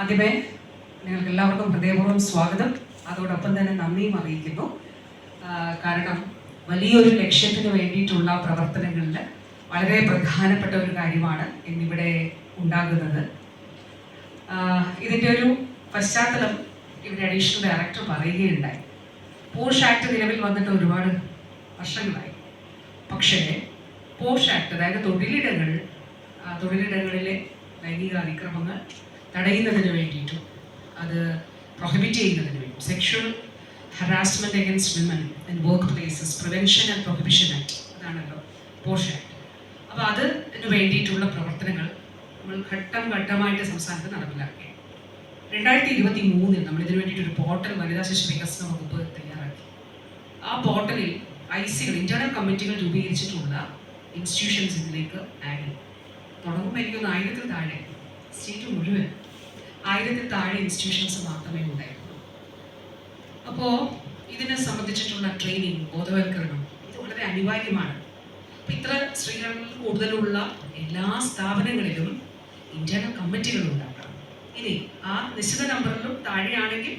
ആദ്യമേ നിങ്ങൾക്ക് എല്ലാവർക്കും ഹൃദയപൂർവം സ്വാഗതം. അതോടൊപ്പം തന്നെ നന്ദിയും അറിയിക്കുന്നു. കാരണം വലിയൊരു ലക്ഷ്യത്തിന് വേണ്ടിയിട്ടുള്ള പ്രവർത്തനങ്ങളിൽ വളരെ പ്രധാനപ്പെട്ട ഒരു കാര്യമാണ് ഇന്നിവിടെ ഉണ്ടാകുന്നത്. ഇതിന്റെ ഒരു പശ്ചാത്തലം ഇവിടെ അഡീഷണൽ ഡയറക്ടർ പറയുകയുണ്ടായി. പോഷ് ആക്ട് നിലവിൽ വന്നിട്ട് ഒരുപാട് വർഷങ്ങളായി. പക്ഷേ പോഷ് ആക്ട് അതായത് തൊഴിലിടങ്ങൾ തൊഴിലിടങ്ങളിലെ ലൈംഗിക അതിക്രമങ്ങൾ തടയുന്നതിന് വേണ്ടിയിട്ടും അത് പ്രൊഹിബിറ്റ് ചെയ്യുന്നതിന് വേണ്ടി sexual harassment against women in work places prevention and prohibition act അതാണല്ലോ പോർഷൻ ആക്ട് അപ്പോൾ അതിന് വേണ്ടിയിട്ടുള്ള പ്രവർത്തനങ്ങൾ നമ്മൾ ഘട്ടം ഘട്ടമായിട്ട് സംസ്ഥാനത്ത് നടപ്പിലാക്കി. രണ്ടായിരത്തി ഇരുപത്തി മൂന്നിൽ നമ്മൾ ഇതിനു വേണ്ടിയിട്ട് ഒരു പോർട്ടൽ വനിതാ ശിശു വികസന വകുപ്പ് തയ്യാറാക്കി. ആ പോർട്ടലിൽ ഐ സികൾ ഇന്റേണൽ കമ്മിറ്റികൾ രൂപീകരിച്ചിട്ടുള്ള ഇൻസ്റ്റിറ്റ്യൂഷൻസ് ഇതിലേക്ക് ആഡ് ചെയ്യും തുടങ്ങുമ്പോൾ എനിക്കൊന്ന് ആയിരത്തിൽ താഴെ സ്റ്റേറ്റ് മുഴുവൻ ആയിരത്തിൽ താഴെ ഇൻസ്റ്റിറ്റ്യൂഷൻസ് മാത്രമേ ഉണ്ടായിരുന്നുള്ളൂ. അപ്പോൾ ഇതിനെ സംബന്ധിച്ചിട്ടുള്ള ട്രെയിനിങ് ബോധവൽക്കരണം ഇത് വളരെ അനിവാര്യമാണ്. അപ്പം ഇത്ര സ്ത്രീകളിൽ കൂടുതലുള്ള എല്ലാ സ്ഥാപനങ്ങളിലും ഇന്റേണൽ കമ്മിറ്റികൾ ഉണ്ടാക്കണം. ഇനി ആ നിശ്ചിത നമ്പറിലും താഴെയാണെങ്കിൽ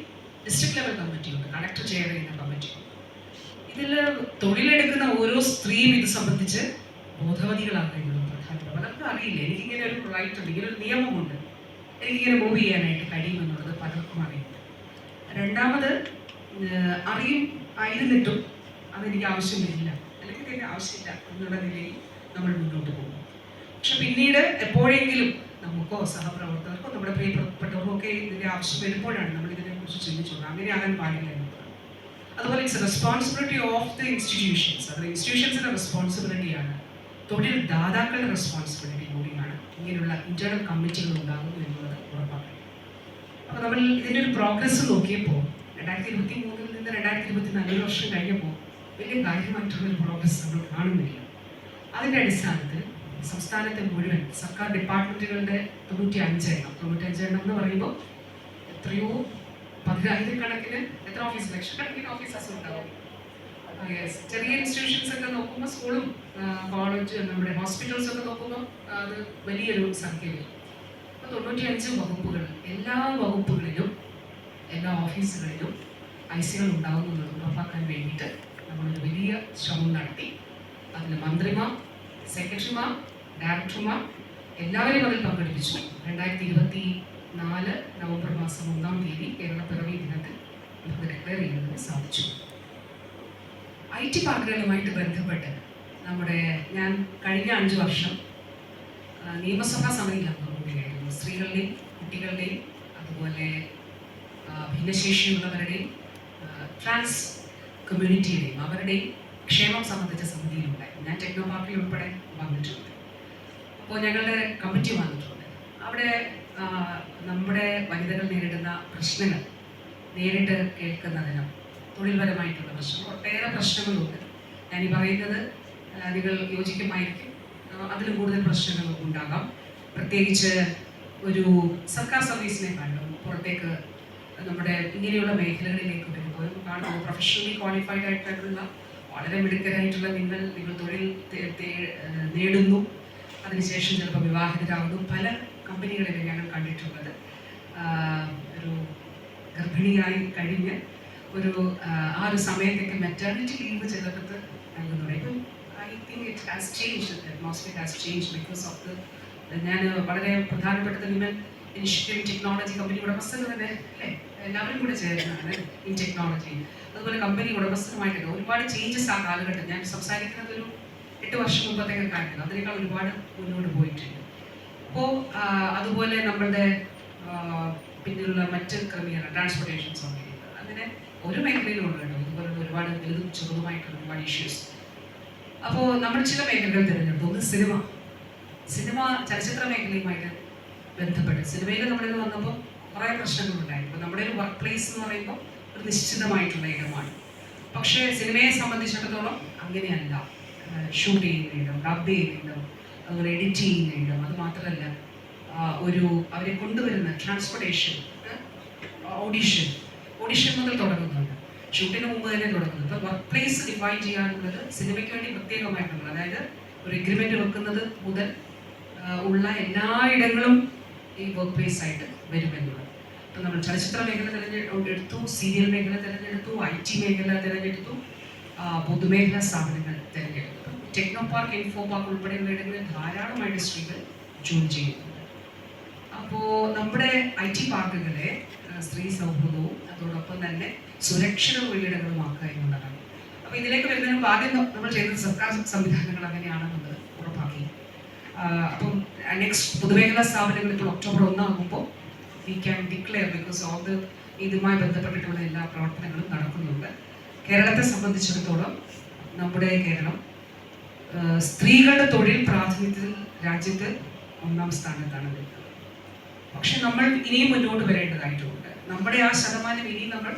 ഡിസ്ട്രിക്ട് ലെവൽ കമ്മിറ്റിയുണ്ട് കളക്ടർ ചെയർ ചെയ്യുന്ന കമ്മിറ്റി ഇതിൽ തൊഴിലെടുക്കുന്ന ഓരോ സ്ത്രീയും ഇത് സംബന്ധിച്ച് ബോധവതികളാകുന്നത് പ്രധാനപ്പെട്ട പലർക്കും അറിയില്ല. എനിക്കിങ്ങനെ ഒരു റൈറ്റ് ഉണ്ട് ഇങ്ങനെ ഒരു നിയമമുണ്ട്. എനിക്കിങ്ങനെ മൂവ് ചെയ്യാനായിട്ട് കഴിയുമെന്നുള്ളത് പലർക്കും അറിയില്ല രണ്ടാമത് അറിയും ആയിരുന്നിട്ടും അതെനിക്ക് ആവശ്യമില്ല. അല്ലെങ്കിൽ ഇതിന്റെ ആവശ്യമില്ല എന്നുള്ള നിലയിൽ നമ്മൾ മുന്നോട്ട് പോകും. പക്ഷെ പിന്നീട് എപ്പോഴെങ്കിലും നമുക്കോ സഹപ്രവർത്തകർക്കോ നമ്മുടെ പ്രിയപ്പെട്ടവർക്കോ ഒക്കെ ഇതിന്റെ ആവശ്യം വരുമ്പോഴാണ് നമ്മൾ ഇതിനെക്കുറിച്ച് ചിന്തിച്ചുള്ളത് അങ്ങനെ ആകാൻ പാടില്ല അതുപോലെ it's responsibility of the institutions അത് ഇൻസ്റ്റിറ്റ്യൂഷൻസിന്റെ റെസ്പോൺസിബിലിറ്റിയാണ് തൊഴിൽ ദാതാക്കളുടെ റെസ്പോൺസിബിലിറ്റി കൂടിയാണ് ഇങ്ങനെയുള്ള ഇന്റേണൽ കമ്മിറ്റികൾ ഉണ്ടാകുന്നു നമ്മൾ ഇതിന്റെ ഒരു പ്രോഗ്രസ് നോക്കിയപ്പോൾ രണ്ടായിരത്തി ഇരുപത്തി മൂന്നിൽ നിന്ന് രണ്ടായിരത്തി ഇരുപത്തി നാല് വർഷം കഴിഞ്ഞപ്പോൾ വലിയ കാര്യമായിട്ടുള്ള പ്രോഗ്രസ് നമ്മൾ കാണുന്നില്ല അതിന്റെ അടിസ്ഥാനത്തിൽ സംസ്ഥാനത്തെ മുഴുവൻ സർക്കാർ ഡിപ്പാർട്ട്മെന്റുകളുടെ തൊണ്ണൂറ്റി അഞ്ചെണ്ണം തൊണ്ണൂറ്റി അഞ്ചെണ്ണം എന്ന് പറയുമ്പോൾ എത്രയോ പതിനായിരക്കണക്കിന് എത്ര ഓഫീസ് ലക്ഷക്കണക്കിന് ഓഫീസേഴ്സ് ഉണ്ടാവും. ചെറിയ ഇൻസ്റ്റിറ്റ്യൂഷൻസ് ഒക്കെ നോക്കുമ്പോൾ സ്കൂളും കോളേജ് നമ്മുടെ ഹോസ്പിറ്റൽസ് ഒക്കെ നോക്കുമ്പോൾ അത് വലിയൊരു സംഖ്യയാണ് അപ്പോൾ തൊണ്ണൂറ്റി അഞ്ച് വകുപ്പുകൾ എല്ലാ വകുപ്പുകളിലും എല്ലാ ഓഫീസുകളിലും ഐ സികൾ ഉണ്ടാകുന്നത് ഉറപ്പാക്കാൻ വേണ്ടിയിട്ട് നമ്മളൊരു വലിയ ശ്രമം നടത്തി. അതിൽ മന്ത്രിമാർ സെക്രട്ടറിമാർ ഡയറക്ടർമാർ എല്ലാവരെയും അതിൽ പങ്കെടുപ്പിച്ചു. രണ്ടായിരത്തി ഇരുപത്തി നാല് നവംബർ മാസം ഒന്നാം തീയതി കേരള പിറവി ദിനത്തിൽ നമുക്ക് ഡിക്ലെയർ ചെയ്യുന്നതിന് സാധിച്ചു. ഐ ടി പാർക്കുകളുമായിട്ട് ബന്ധപ്പെട്ട് നമ്മുടെ ഞാൻ കഴിഞ്ഞ അഞ്ച് വർഷം നിയമസഭാ കൂടിയായിരുന്നു സ്ത്രീകളുടെയും കുട്ടികളുടെയും അതുപോലെ ഭിന്നശേഷിയുള്ളവരുടെയും ട്രാൻസ് കമ്മ്യൂണിറ്റിയുടെയും അവരുടെയും ക്ഷേമം സംബന്ധിച്ച സമിതിയിലുണ്ടായി ഞാൻ ടെക്നോ പാർക്കിൽ ഉൾപ്പെടെ വന്നിട്ടുണ്ട്. അപ്പോൾ ഞങ്ങളുടെ കമ്മിറ്റി വന്നിട്ടുണ്ട്. അവിടെ നമ്മുടെ വനിതകൾ നേരിടുന്ന പ്രശ്നങ്ങൾ നേരിട്ട് കേൾക്കുന്നതിനും തൊഴിൽപരമായിട്ടുള്ള പ്രശ്നങ്ങൾ ഒട്ടേറെ പ്രശ്നങ്ങളുണ്ട്. ഞാൻ ഈ പറയുന്നത് നിങ്ങൾ യോജിക്കുമായിരിക്കും. അതിലും കൂടുതൽ പ്രശ്നങ്ങൾ ഉണ്ടാകാം. പ്രത്യേകിച്ച് ഒരു സർക്കാർ സർവീസിനെ കാണും പുറത്തേക്ക് നമ്മുടെ ഇങ്ങനെയുള്ള മേഖലകളിലേക്ക് വരുമ്പോൾ കാണുന്നത് പ്രൊഫഷണലി ക്വാളിഫൈഡ് ആയിട്ടുള്ള വളരെ മിടുക്കരായിട്ടുള്ള നിങ്ങൾ നിങ്ങൾ തൊഴിൽ നേടുന്നു. അതിനുശേഷം ചിലപ്പോൾ വിവാഹിതരാകുന്നു. പല കമ്പനികളിലും ഞങ്ങൾ കണ്ടിട്ടുള്ളത്. ഒരു ഗർഭിണിയായി കഴിഞ്ഞ് ഒരു ആ ഒരു സമയത്തേക്ക് മെറ്റേണിറ്റി ലീവ് ചിലർക്ക് നൽകുന്നുണ്ട് ഇപ്പം I think it has change atmosphere has change because of the ഞാൻ വളരെ പ്രധാനപ്പെട്ട വിമൻ ഇനിഷ്യേറ്റീവ് ടെക്നോളജി കമ്പനി ഉടമസ്ഥർ തന്നെ അല്ലേ? എല്ലാവരും കൂടെ ചേരുന്നതാണ് ഈ ടെക്നോളജി അതുപോലെ കമ്പനി ഉടമസ്ഥനുമായിട്ടൊക്കെ ഒരുപാട് ചേഞ്ചസ് ആ കാലഘട്ടം ഞാൻ സംസാരിക്കുന്നത് ഒരു എട്ട് വർഷം മുമ്പത്തേക്ക് കാര്യം അതിനേക്കാൾ ഒരുപാട് മുന്നോട്ട് പോയിട്ടുണ്ട്. അപ്പോൾ അതുപോലെ നമ്മളുടെ പിന്നിലുള്ള മറ്റ് ക്രമീകരണം ട്രാൻസ്പോർട്ടേഷൻ സൗകര്യങ്ങൾ. അങ്ങനെ ഒരു മേഖലയിലും ഉണ്ട് കേട്ടോ. ഇതുപോലുള്ള ഒരുപാട് വലുതും ചെറുതുമായിട്ടുള്ള ഒരുപാട് ഇഷ്യൂസ് അപ്പോൾ നമ്മൾ ചില മേഖലകൾ തിരഞ്ഞെടുത്തു. ഒന്ന് സിനിമ. സിനിമ ചലച്ചിത്ര മേഖലയുമായിട്ട് ബന്ധപ്പെട്ട് സിനിമയിൽ നമ്മളിത് വന്നപ്പോൾ കുറേ പ്രശ്നങ്ങളുണ്ടായി. ഇപ്പോൾ നമ്മുടെ ഒരു വർക്ക് പ്ലേസ് എന്ന് പറയുമ്പോൾ ഒരു നിശ്ചിതമായിട്ടുള്ള ഇടമാണ്. പക്ഷേ സിനിമയെ സംബന്ധിച്ചിടത്തോളം അങ്ങനെയല്ല. ഷൂട്ട് ചെയ്യുന്ന ഇടം ഡബ് ചെയ്യുന്ന ഇടം അതുപോലെ എഡിറ്റ് ചെയ്യുന്ന ഇടം അത് മാത്രമല്ല ഒരു അവരെ കൊണ്ടുവരുന്ന ട്രാൻസ്പോർട്ടേഷൻ ഓഡിഷൻ ഓഡിഷൻ മുതൽ തുടങ്ങുന്നുണ്ട്. ഷൂട്ടിന് മുമ്പ് തന്നെ തുടങ്ങുന്നത് ഇപ്പം വർക്ക് പ്ലേസ് ഡിഫൈൻ ചെയ്യാനുള്ളത് സിനിമയ്ക്ക് വേണ്ടി പ്രത്യേകമായിട്ടുള്ളത്. അതായത് ഒരു എഗ്രിമെന്റ് വെക്കുന്നത് മുതൽ ഉള്ള എല്ലാ ഇടങ്ങളും ഈ വർക്ക് പ്ലേസ് ആയിട്ട് വരുമെന്നുള്ളത്. ഇപ്പം നമ്മൾ ചലച്ചിത്ര മേഖല തിരഞ്ഞെടുത്തു സീരിയൽ മേഖല തിരഞ്ഞെടുത്തു ഐ ടി മേഖല തിരഞ്ഞെടുത്തു പൊതുമേഖലാ സ്ഥാപനങ്ങൾ തിരഞ്ഞെടുത്തു. ടെക്നോ പാർക്ക് ഇൻഫോ പാർക്ക് ഉൾപ്പെടെയുള്ള ഇടങ്ങളിൽ ധാരാളമായിട്ട് സ്ത്രീകൾ ജോലി ചെയ്യുന്നുണ്ട്. അപ്പോൾ നമ്മുടെ ഐ ടി പാർക്കുകളെ സ്ത്രീ സൗഹൃദവും അതോടൊപ്പം തന്നെ സുരക്ഷിതവും ഇടങ്ങളുമാക്കുക എന്നുള്ളതാണ്. അപ്പോൾ ഇതിലേക്ക് വരുന്നതിന് ആദ്യം നമ്മൾ ചെയ്യുന്ന സർക്കാർ സംവിധാനങ്ങൾ അങ്ങനെയാണെന്നുള്ളത് ഉറപ്പാക്കി. അപ്പം നെക്സ്റ്റ് പൊതുമേഖലാ സ്ഥാപനങ്ങൾ ഇപ്പോൾ October ഒന്നാകുമ്പോൾ we can declare because all the ഇതുമായി ബന്ധപ്പെട്ടിട്ടുള്ള എല്ലാ പ്രവർത്തനങ്ങളും നടക്കുന്നുണ്ട്. കേരളത്തെ സംബന്ധിച്ചിടത്തോളം നമ്മുടെ കേരളം സ്ത്രീകളുടെ തൊഴിൽ പ്രാതിനിധ്യത്തിൽ രാജ്യത്ത് ഒന്നാം സ്ഥാനത്താണ് നിൽക്കുന്നത്. പക്ഷെ നമ്മൾ ഇനിയും മുന്നോട്ട് വരേണ്ടതായിട്ടുണ്ട്. നമ്മുടെ ആ ശതമാനം ഇനിയും നമ്മൾ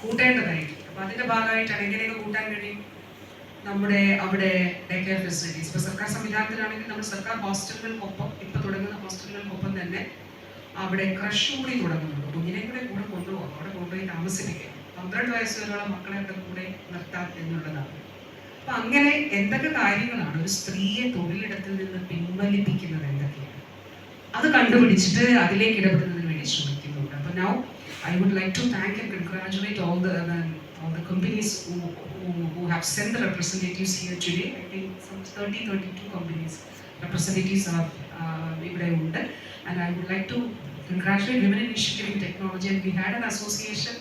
കൂട്ടേണ്ടതായിട്ടുണ്ട്. അപ്പൊ അതിന്റെ ഭാഗമായിട്ടാണ് എങ്ങനെയൊക്കെ കൂട്ടാൻ കഴിയും? നമ്മുടെ അവിടെ ഡേ കെയർ ഫെസിലിറ്റീസ് ഇപ്പോൾ സർക്കാർ സംവിധാനത്തിലാണെങ്കിൽ നമ്മൾ സർക്കാർ ഹോസ്റ്റലുകൾക്കൊപ്പം ഇപ്പോൾ തുടങ്ങുന്ന ഹോസ്റ്റലുകൾക്കൊപ്പം തന്നെ അവിടെ ക്രഷ് കൂടി തുടങ്ങുന്നുണ്ട്. കുഞ്ഞിനെ കൂടെ കൂടെ കൊണ്ടുപോകാം അവിടെ കൊണ്ടുപോയി താമസിപ്പിക്കുക പന്ത്രണ്ട് വയസ്സ് വരെയുള്ള മക്കളെ അവിടെ കൂടെ നിർത്താം എന്നുള്ളതാണ്. അപ്പം അങ്ങനെ എന്തൊക്കെ കാര്യങ്ങളാണ് ഒരു സ്ത്രീയെ തൊഴിലിടത്തിൽ നിന്ന് പിൻവലിപ്പിക്കുന്നത് എന്തൊക്കെയാണ്? അത് കണ്ടുപിടിച്ചിട്ട് അതിലേക്ക് ഇടപെടുന്നതിന് വേണ്ടി ശ്രമിക്കുന്നുണ്ട്. അപ്പോൾ now I would like to thank and congratulate all the all the companies who, who, who have sent the representatives here today. I think some 30, 32 companies representatives are uh, ഇവിടെ ഉണ്ട് and I would like to congratulate Women Initiative in Technology and we had an association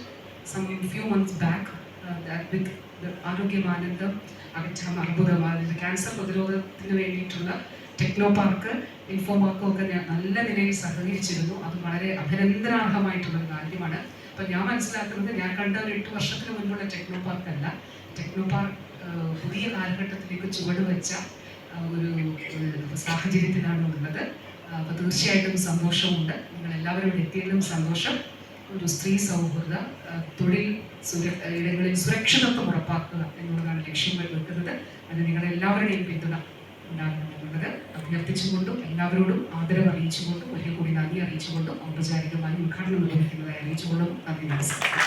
some few months back uh, that with the ആരോഗ്യമാനന്ദം അകറ്റം അർബുദം അതിന്റെ cancer പ്രതിരോധത്തിന് വേണ്ടിയിട്ടുള്ള techno park info പാർക്കും ഒക്കെ നല്ല നിലയിൽ സഹകരിച്ചിരുന്നു അത് വളരെ അഭിനന്ദനാർഹമായിട്ടുള്ള കാര്യമാണ് അപ്പം ഞാൻ മനസ്സിലാക്കുന്നത് ഞാൻ കണ്ട ഒരു എട്ട് വർഷത്തിന് മുൻപുള്ള ടെക്നോ പാർക്ക് അല്ല. ടെക്നോ പാർക്ക് പുതിയ കാലഘട്ടത്തിലേക്ക് ചുവട് വെച്ച ഒരു സാഹചര്യത്തിലാണ് ഉള്ളത്. അപ്പോൾ തീർച്ചയായിട്ടും സന്തോഷമുണ്ട്. നിങ്ങൾ എല്ലാവരും എത്തിയതിലും സന്തോഷം. ഒരു സ്ത്രീ സൗഹൃദ തൊഴിൽ ഇടങ്ങളിൽ സുരക്ഷിതത്വം ഉറപ്പാക്കുക എന്നുള്ളതാണ് ലക്ഷ്യം വെക്കുന്നത്. അത് നിങ്ങളെല്ലാവരുടെയും പിന്തുണ. ഉണ്ടാകണമെന്നുള്ളത് അഭ്യർത്ഥിച്ചുകൊണ്ടും എല്ലാവരോടും ആദരവ് അറിയിച്ചുകൊണ്ടും ഒരിക്കൽ കൂടി നന്ദി അറിയിച്ചുകൊണ്ടും ഔപചാരികമായി ഉദ്ഘാടനം നിർവഹിക്കുന്നതായി അറിയിച്ചുകൊണ്ടും നന്ദി നമസ്കാരം.